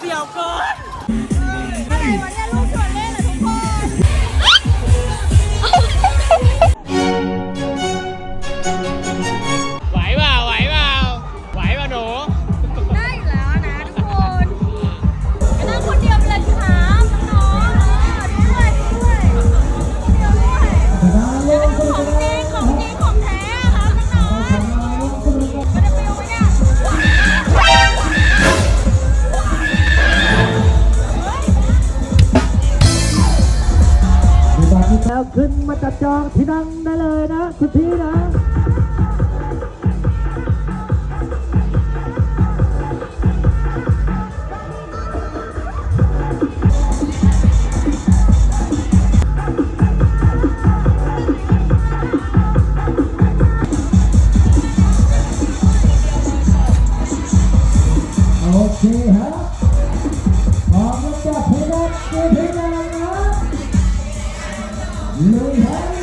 表哥 แล้วขึ้นมาจับจองที่นั่งได้เลยนะ คุณพี่นะโอเคฮะพร้อมแล้วจะเพลงเกมเพลงอะไรน ลุย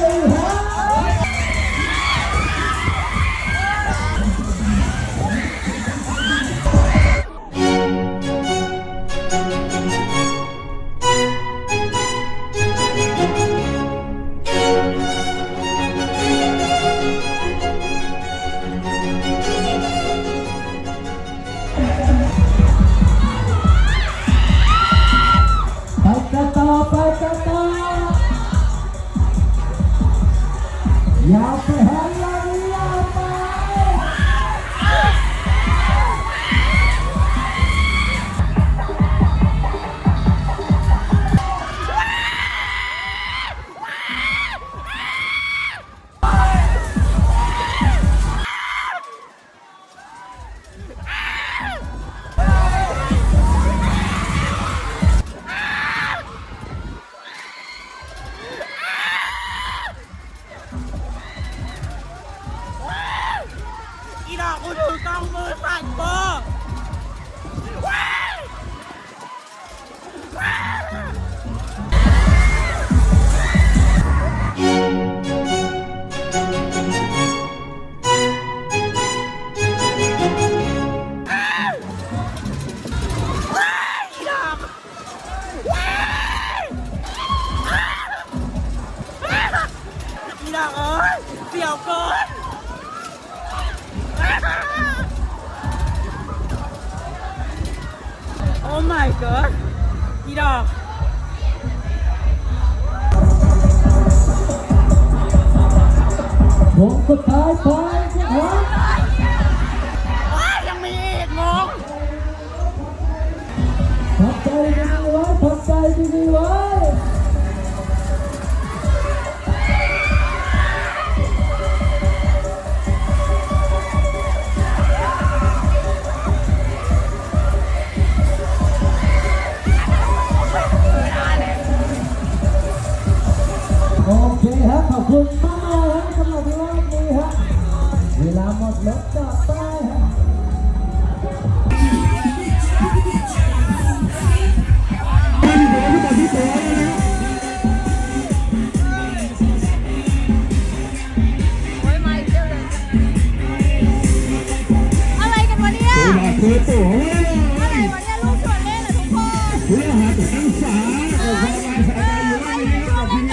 อ เสี่ยวเกินโอ้ my god อีดอกวงสุดท้ายไปวงว้ายยังมีอีกงง ทำใจดีๆไว้ทำใจดีๆไว้ ขอบคุณมากๆฮะสำหรับรอบนี้ฮะเวลาหมดแล้วจอดได้ฮะอะไรกันวะเนี่ยหลักคือตัวอะไรวะเนี่ยลูกชวนเล่นเหรอทุกคน เพื่อหาตัวทั้งสาเอาความหมาสายตาอยู่ไม่ว่าช่